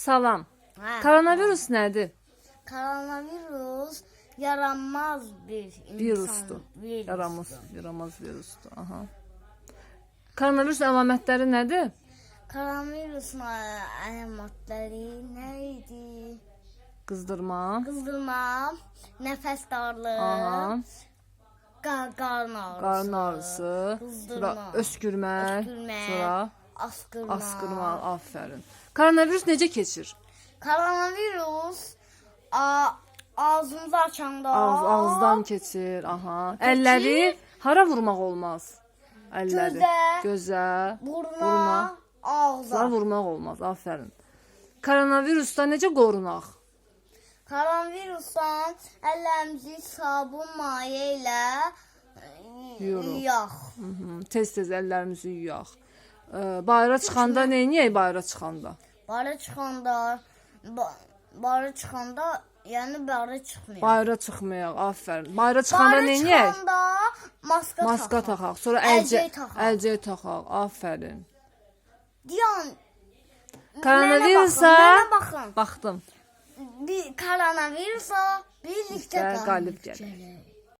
Salam. Hə. Koronavirus nədir? Koronavirus yaranmaz bir insan Virusdur. virusdur. Yaramaz, yaramaz virusdur. Aha. Koronavirus əlamətləri nədir? Koronavirusun əlamatları nə idi? Qızdırma, Qızdırma, nəfəs darlığı, aha, qa- qarın ağrısı, qarın ağrısı, qızdırma, sonra öskürmək, öskürmək, sonra askırma. askırma, afərin. Koronavirus necə keçir? Koronavirus a, ağzınızı açanda Ağız, ağızdan keçir, aha. Əlləri hara vurmaq olmaz? Əlləri. Gözə, Gözə, buruna, buruna. ağza. Zara vurmaq olmaz. Afərin. Koronavirusdan necə qorunaq? Koronavirusdan əllərimizi sabun maye ilə Yuyuruq. yuyaq. Tez-tez əllərimizi yuyaq. Ə, Bayıra çıxanda nə edək bayıra çıxanda? Bara çıxanda ba, bara çıxanda, yəni bara çıxmayaq. Bayıra çıxmayaq. Afərin. Bayıra çıxanda nə edək? çıxanda maska, Maska taxaq. taxaq, sonra Əlcək taxaq. əlcək taxaq. Afərin. Diyan Koronavirusa baxın. baxdım. Bir koronavirusa birlikdə qalib gəlir.